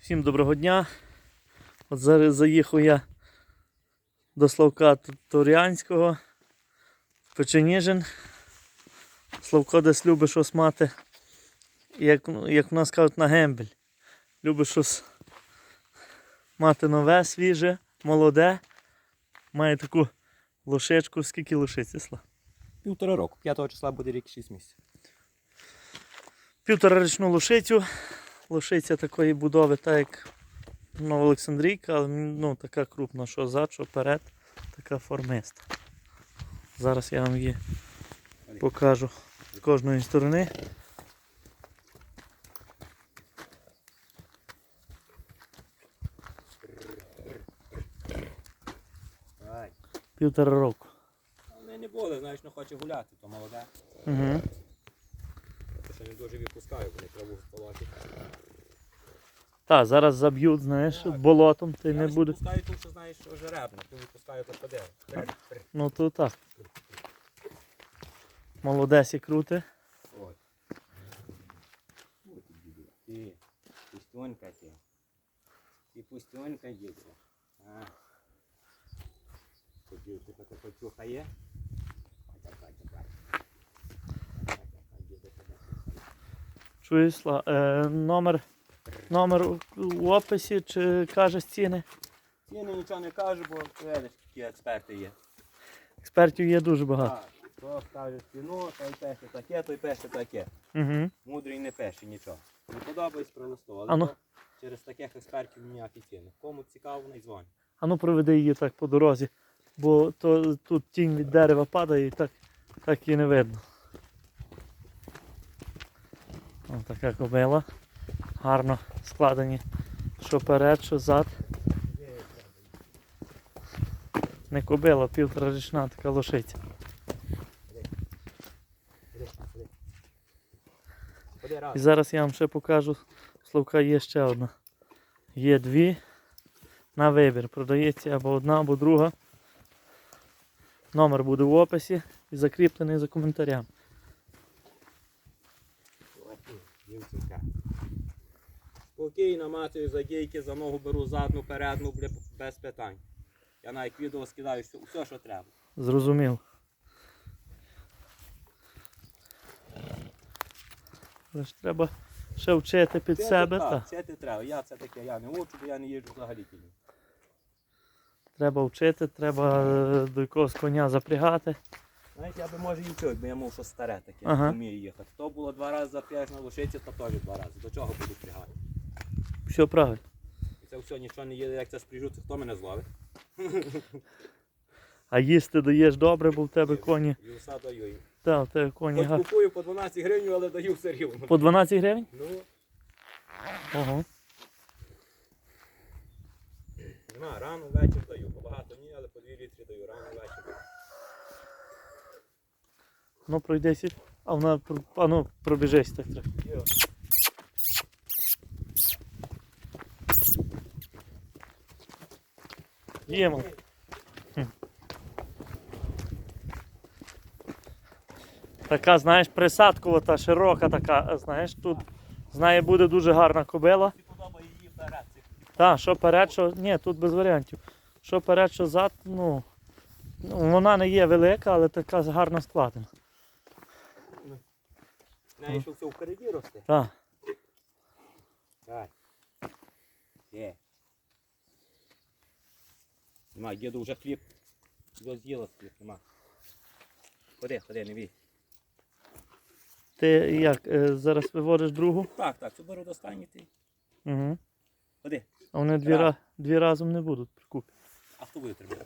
Всім доброго дня. От зараз заїхав я до Славка Т- Торіанського в Печеніжин. Славко десь любить щось мати, як, як в нас кажуть, на гембель. Любить щось мати нове, свіже, молоде. Має таку лошечку, скільки лошиці Слав? Півтора року. 5 числа буде рік 6 місяців. Півторарічну лошицю. Лошиця такої будови, так як Новоолександрійка, але ну, така крупна, що зад, що перед, така формиста. Зараз я вам її покажу з кожної сторони. Півтора року. Але не буде, знаєш, не хоче гуляти, то молоде. Угу. Що не дуже відпускаю, вони траву полоті. Так, зараз заб'ють, знаєш, Так. болотом, ти не буде. відпускаю тут, що знаєш, що жеребно, ти відпускаю то ходи. Ну то так. Молодесі крути. Ой. Ти, пустонька ти. Ти пустонька діду. А. Ти таке почухає. Ой, чекай, чекай. Чекай, чекай, діду, тебе чухає. Чуєш, Сла? Е, номер, номер у описі чи кажеш ціни? Ціни нічого не кажу, бо видиш, які експерти є. Експертів є дуже багато. Так, хто скаже ціну, той пише таке, той пише таке. Угу. Мудрий не пише нічого. Не подобається пролистовував. А ну. Через таких експертів ніякі ціни. Кому цікаво, не дзвонить. А ну проведи її так по дорозі, бо то, тут тінь від дерева падає і так, так і не видно. Ось така кобила. Гарно складені. Що перед, що зад. Не кобила, півторарічна така лошиця. І зараз я вам ще покажу. Словка є ще одна. Є дві. На вибір. Продається або одна, або друга. Номер буде в описі і закріплений за коментарем. Спокійно мацаю за гейки, за ногу беру задну, передну, без питань. Я навіть відео скидаю все, все що треба. Зрозумів. Але ж треба ще вчити під Це себе. так, Та. Це ти треба. Я це таке, я не учу, бо я не їжджу взагалі кінь. Треба вчити, треба е, до якогось коня запрягати. Знаєте, я би може і вчив, бо я мав щось старе таке, Ага. вмію їхати. То було два рази запряж на лошиці, то теж два рази. До чого буду прягати? Все правильно. І це все нічого не їде, як це спряжу, це хто мене зловить? А їсти даєш добре, бо в тебе коні. Вівса даю їм. Та, в тебе коні Хоч купую по 12 гривень, але даю все рівно. По 12 гривень? Ну, Ого. нема, рано вечір даю. Багато ні, але по 2 літри даю, рано вечір. Ну пройдися. А вона пр- а ну пробіжись так трохи. Йо. Їмо. Така, знаєш, присадкувата, широка така, знаєш, тут з неї буде дуже гарна кобила. Тобі подобає її вперед. цих Та, що перед, що. Ні, тут без варіантів. Що перед, що зад, ну. ну, Вона не є велика, але така гарна складена. Неї що все впереді росте. Так. Так. Нема, діду вже хліб. Його з'їла хліб, нема. Ходи, ходи, не бій. Ти як, е, зараз виводиш другу? Так, так, цю беру достані ти. Угу. Ходи. А вони дві, Так. ра- дві разом не будуть прикупі. А хто тримати?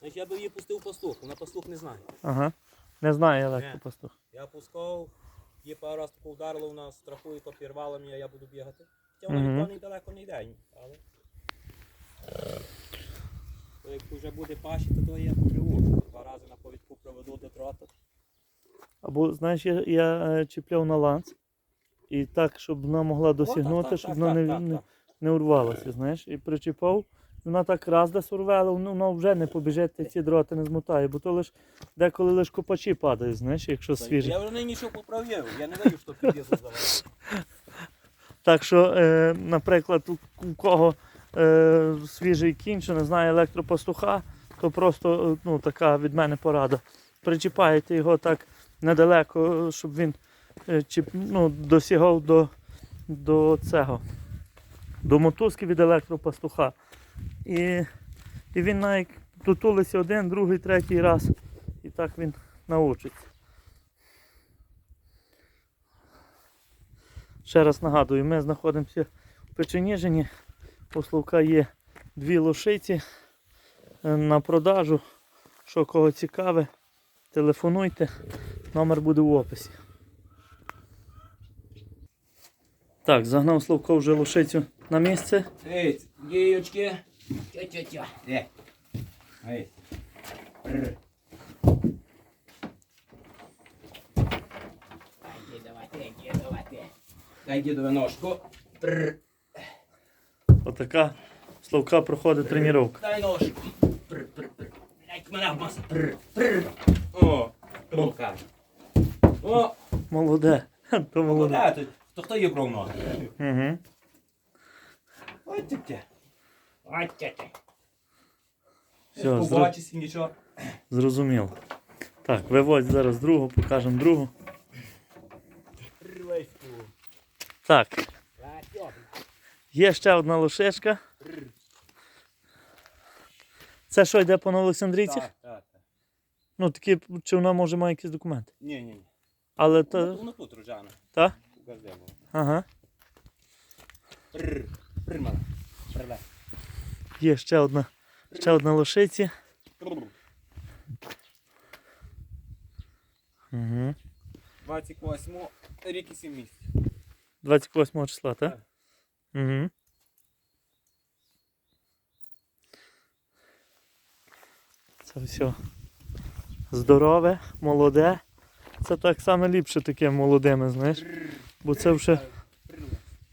Значить, я би її пустив пастух, вона пастух не знає. Ага. Не знаю я легко пастух. Я пускав, її пару раз таку вдарило, вона страхує, то пірвала мене, я буду бігати. Хоча вона Мгм. не далеко не йде, але. То як вже буде паші, то, то я привожу. Два рази на повідку проведу до трота. Або, знаєш, я, я е, чіпляв на ланц. І так, щоб вона могла досягнути, так, щоб так, вона так, не, так, не, так. не урвалася, знаєш, і причіпав. Вона так раз десь урвала, воно, воно вже не побіжить, ці дроти не змотає, бо то лиш деколи лиш копачі падають, знаєш, якщо свіжі. Я вже нині що поправив, я не даю, що під'їзду здавати. Так що, е, наприклад, у кого е, свіжий кінь, чи не знає електропастуха, то просто е, ну, така від мене порада. Причіпаєте його так недалеко, щоб він е, чіп, ну, досягав до, до цього, до мотузки від електропастуха. І, і він навіть тутулиться один, другий, третій раз. І так він научиться. Ще раз нагадую, ми знаходимося в Печеніжині. У Славка є дві лошиці е, на продажу. Що кого цікаве, телефонуйте, номер буде в описі. Так, загнав Славко вже лошицю на місце. Ей, діючки. Тя-тя-тя. Ей. Дай дідове ножку. Рр. Отака у Славка проходить тренування. Дай ножку. Пр, пр, пр. Як мене маса. Пр, пр. О, рука. О, Молоде. То молоде. то, то хто її брав ноги? Угу. Ой, тя-тя. Ой, тя-тя. Все, Побачися, нічого. зрозуміло. Так, виводь зараз другу, покажемо другу. Так, є ще одна лошечка. Це що йде по Новоолександрійцях? Так, так, так. Ну такі, чи вона може має якісь документи. Ні, ні, ні. Але Ну, то. Воно тут рожана. Та? У газдему. Ага. Примала. Є ще одна, ще одна лошиці. Прррр. Угу. 28 рік і 7 місяців. 28 числа, так? Так. Угу. Це все здорове, молоде. Це так само ліпше таке молодими, знаєш. Бо це вже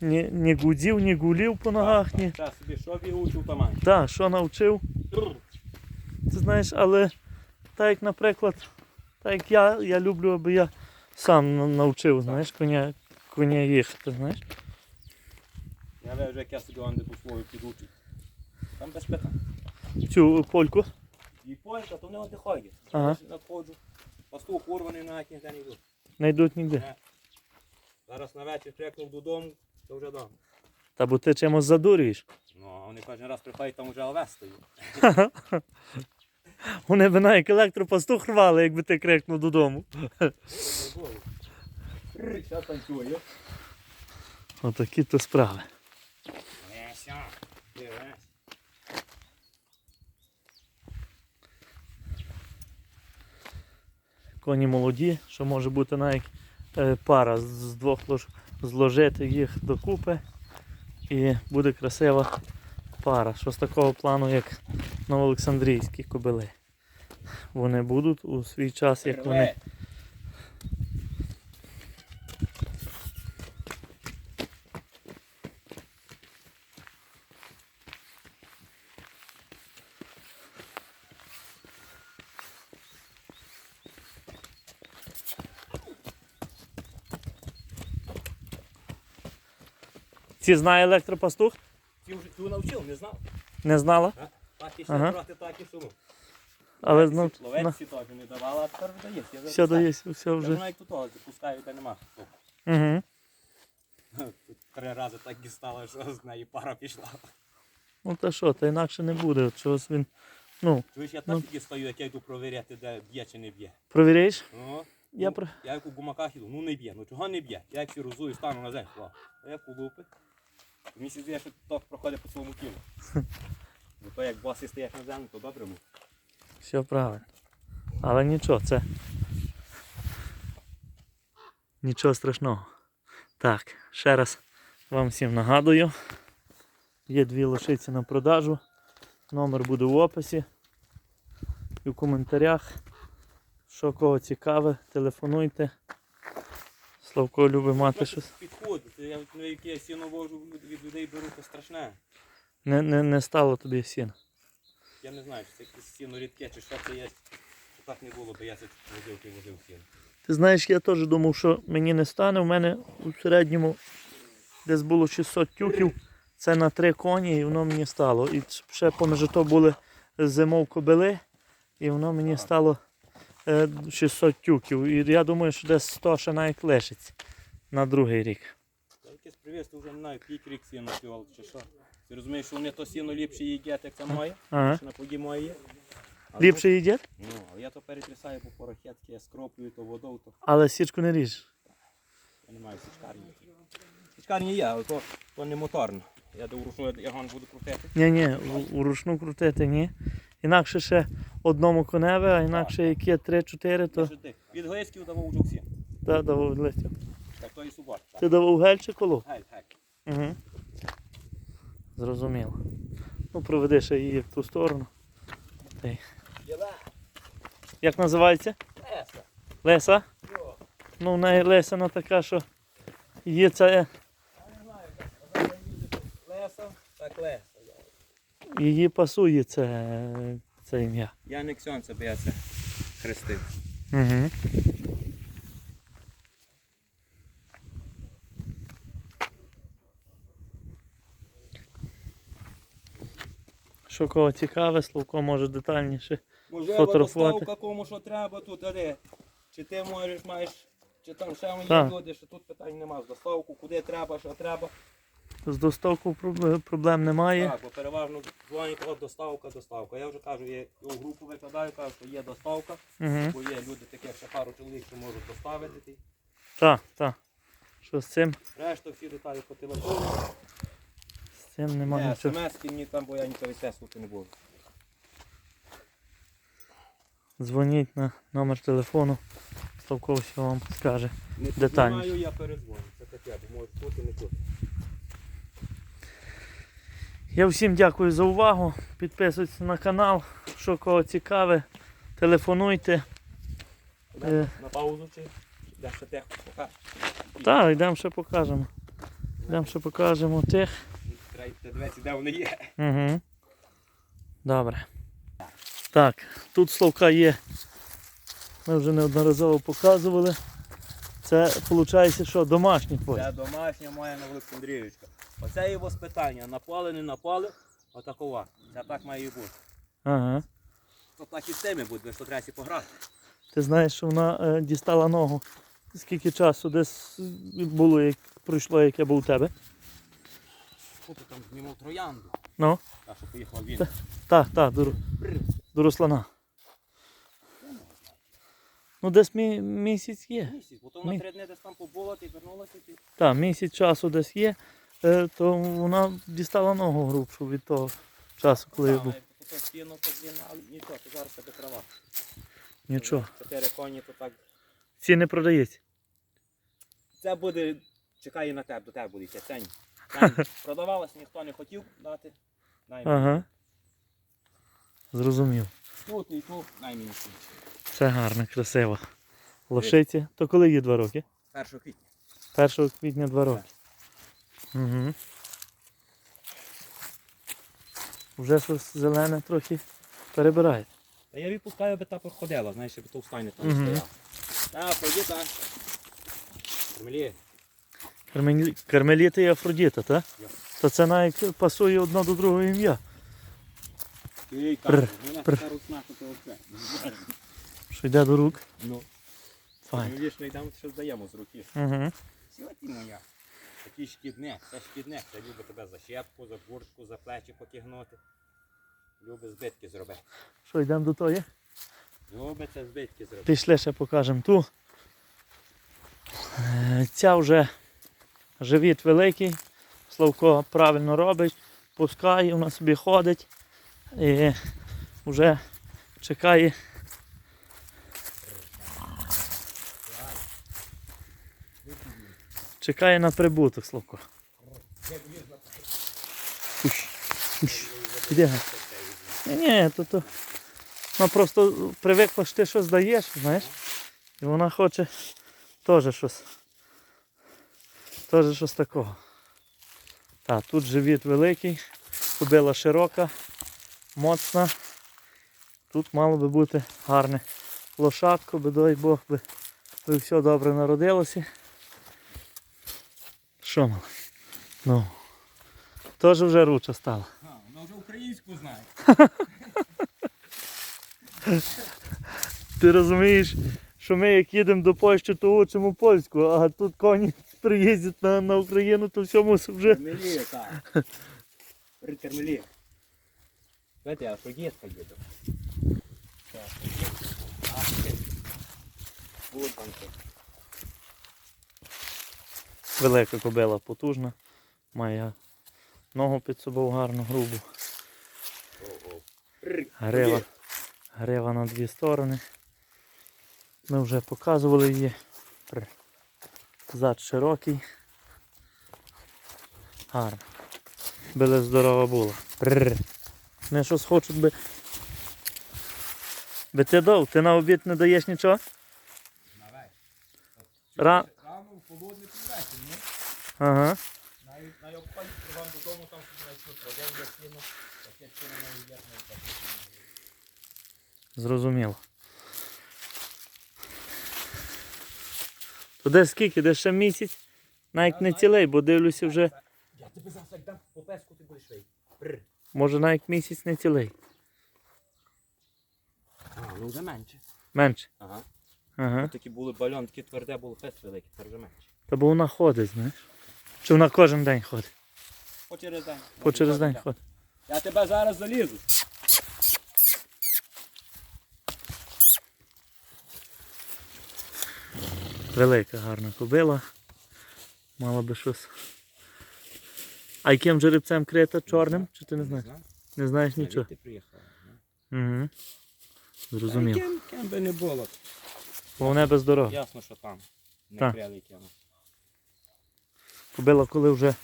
ні, ні гудів, ні гулів по ногах, ні. Та собі, що б я учив. Так, що навчив, ти знаєш, але так як, наприклад, так як я, я люблю, аби я сам навчив, знаєш, коня, коня їхати, знаєш. Я вижу, як я собі онде по свою підучить. Там без питань. Цю польку. І полька, то вони онде ходять. Ага. Надходжу. Пастух урваний на яких не йду. Не йдуть ніде. Зараз на вечір крикнув додому, то вже вдома. Та бо ти чимось задурюєш. Ну, а вони кожен раз приходять, там вже овес стоїть. Вони б навіть електропастух рвали, якби ти крикнув додому. Що танцює? Отакі то справи. Коні молоді, що може бути навіть е, пара з двох лож зложити їх докупи. І буде красива пара. Що з такого плану, як новоолександрійські кобили. Вони будуть у свій час, як вони. Ці знає електропастух? Ти вже ти навчив, не знав. Не знала. А? Так і ще Ага. брати, так і суму. Але знов на, не давала, а тепер вже є. Я все пускаю. дає, все вже. знаю, як тут того запускаю, та нема. Угу. Тут Три рази так дістало, що з неї пара пішла. Ну та що, та інакше не буде. От Чогось він. Ну, Чуєш, я Ну. так тоді стою, як я йду провіряти, де б'є чи не б'є. провіряєш? Ну, Я ну, про- я як у гумаках іду, ну не б'є. Ну чого не б'є? Я як всі розую, стану на землю. А я полупи. Мені сі здає, що ток проходить по своєму тілу. Бо то як боси стоять на землю, то добре му. Все правильно. Але нічого, це. Нічого страшного. Так, ще раз вам всім нагадую. Є дві лошиці на продажу. Номер буде в описі і в коментарях. Що кого цікаве, телефонуйте. Славко любить мати щось. Підходить. Я ну, яке я сіно вожу від людей беру, то страшне. Не, не, не стало тобі сін. Я не знаю, чи це якесь сіно рідке, чи що це є. Що так не було, бо я це возив, ти возив сіно. Ти знаєш, я теж думав, що мені не стане. У мене у середньому десь було 600 тюків. Це на три коні, і воно мені стало. І ще поміж то були зимов кобили, і воно мені стало 600 тюків. І я думаю, що десь 100 ще навіть лишиться на другий рік. Та якесь привезти вже не знаю, рік сіно сівал чи що. Ти розумієш, що вони то сіно ліпше їдять, як це моє, Ага. що на поді моє є. А Ліпше їдять, Ну, а я то перетрясаю по порохетки, я скроплюю то водою, то але січку не ріж. я не маю січкарні. Січкарні є, але то, то не моторно. Я до вручну ягон буду крутити. Ні, ні, уручну крутити, ні. Інакше ще одному коневе, а інакше які 3-4, то Від глисків давав всі. да, давав листя. Так то і субор. Ти давав гель чи коло? Гель, гель. Угу. Зрозуміло. Ну, проведи ще її в ту сторону. Єле, Як називається? Леся. Леса? Йо. Ну, в неї лесина така, що її це, Я не знаю, як це. Леса, так Леса. Її пасує це, це ім'я. Я не ксьонця, бо я це хрестив. Угу. Що кого цікаве, Славко може детальніше. Можливо, Фотографувати. доставка кому що треба тут, а де? Чи ти можеш, маєш, чи там ще Так. люди, що тут питань нема доставку, куди треба, що треба. З доставкою проблем немає. Так, бо переважно дзвонять, от доставка, доставка. Я вже кажу, я у групу викладаю, кажу, що є доставка, Угу. бо є люди такі, ще пару чоловік, що можуть доставити. Так, так. Що з цим? Решта всі деталі по телефону. З цим нема Не, нічого. смс ні там, бо я ніколи тестувати не буду. Дзвоніть на номер телефону. Славко все вам скаже. Не знаю, я перезвоню. Це таке, бо може бути не тут. Я всім дякую за увагу. Підписуйтесь на канал. Що кого цікаве, телефонуйте. Е. На паузу чи де ще техніку покажеш? Так, йдемо ще покажемо. Йдемо ще покажемо тих. Треба дивитися, де вони є. Угу. Добре. Так, тут словка є. Ми вже неодноразово показували. Це виходить, що домашні твої. Це домашня моя на Олександрівочка. Оце його спитання. Напали, не напали, отакова. Це так має і бути. Ага. То так і з тими буде, що треба пограти. Ти знаєш, що вона е, дістала ногу. Скільки часу десь було, як пройшло, як я був у тебе? Купи там знімав троянду. Ну, А що поїхав він. так, так, до, до Руслана. Ну, десь мі, місяць є. Місяць, бо то Мі- на три дні десь там побула, ти вернулася, ти Так, місяць часу десь є, то вона дістала ногу грубшу від того часу, коли я був. то стіну подвійна, нічого, ти зараз тебе права. Нічого. Чотири коні, то так. Ці не продається. Це буде, чекає на тебе, до тебе буде йти. Це ні. Продавалось, ніхто не хотів дати. Ага. Зрозумів. Тут і тут, сюди. Все гарно, красиво. Лошиці. То коли їй два роки? 1 квітня. 1 квітня два роки. Угу. Вже щось зелене трохи перебирає. Та я відпускаю, аби та проходила, знаєш, щоб то встане там Мгм. стояв. Та, пойди так. Кармелі. Кармелі... Кармеліта і Афродіта, так? Я. То це навіть пасує одно до другого ім'я. Ей, Пр, так, вона пр. така ручна, що це оце. Що йде до рук. Ну, Файн. ми вічно йдемо, що здаємо з руки. Угу. Сьогодні моя. Такий шкідник, це шкідник, це любить тебе за щепку, за куртку, за плечі покигнути. Любить збитки зробити. Що йдемо до тої? Любить це збитки зробити. Пішли ще покажемо ту. Е, Ця вже живіт великий. Славко правильно робить, пускає, вона собі ходить і вже чекає. Чекає на прибуток, Славко. Іди. Ні, ні, то, то. Вона просто привикла, що ти щось даєш, знаєш. І вона хоче теж щось. Теж щось такого. Так, тут живіт великий, кобила широка, моцна. Тут мало би бути гарне лошадко, би дай Бог би, би все добре народилося. Що мало? Ну. Теж вже руча стала. А, вона вже українську знає. Ти розумієш, що ми як їдемо до Польщі, то учимо польську, а тут коні приїздять на, на Україну, то все мусить вже. Термеліє, так. При термеліє. Знаєте, а що є їде? Так, є. А, ще. Вот там що. Велика кобила потужна, має ногу під собою гарну, грубу. Грива, грива на дві сторони. Ми вже показували її. Зад широкий. Гарно. Били здорова була. Не щось хочуть би. Би ти дав, ти на обід не даєш нічого? Ра- В холодний ні? Ага. Навіть на обході вам додому там знайшли один я кину, таке кину на обід, на таке Зрозуміло. То де скільки? Де ще місяць? Навіть не цілий, бо дивлюся вже, Я тебе зараз як дам по песку, ти будеш вийти. Може навіть місяць не цілий. А, ну вже менше. Менше. Ага. Ага. Такі були бальон, такі тверде, було пес великий, тепер вже менше. Та бо вона ходить, знаєш. Чи вона кожен день ходить? По через день. По через день ходить. Я тебе зараз залізу. Велика гарна кобила. Мала би щось. А яким жеребцем крита? Чорним? Чи ти не знаєш? Не знаєш нічого? Ти приїхав. Угу. Зрозуміло. Ким, ким би не було. Вона без дороги. Ясно, що там. Не Так. ким. Кобила, коли вже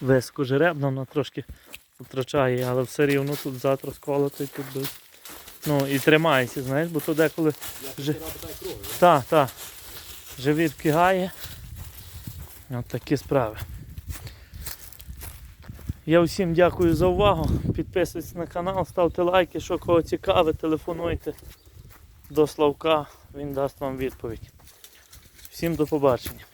високо жеребна, вона трошки втрачає, але все рівно тут завтра сколото і тут десь. Ну і тримається, знаєш, бо то деколи Я Вже- вчора дай кругу. я. та, та, живіт кигає. От такі справи. Я всім дякую за увагу. Підписуйтесь на канал, ставте лайки, що кого цікаве, телефонуйте до Славка, він дасть вам відповідь. Всім до побачення.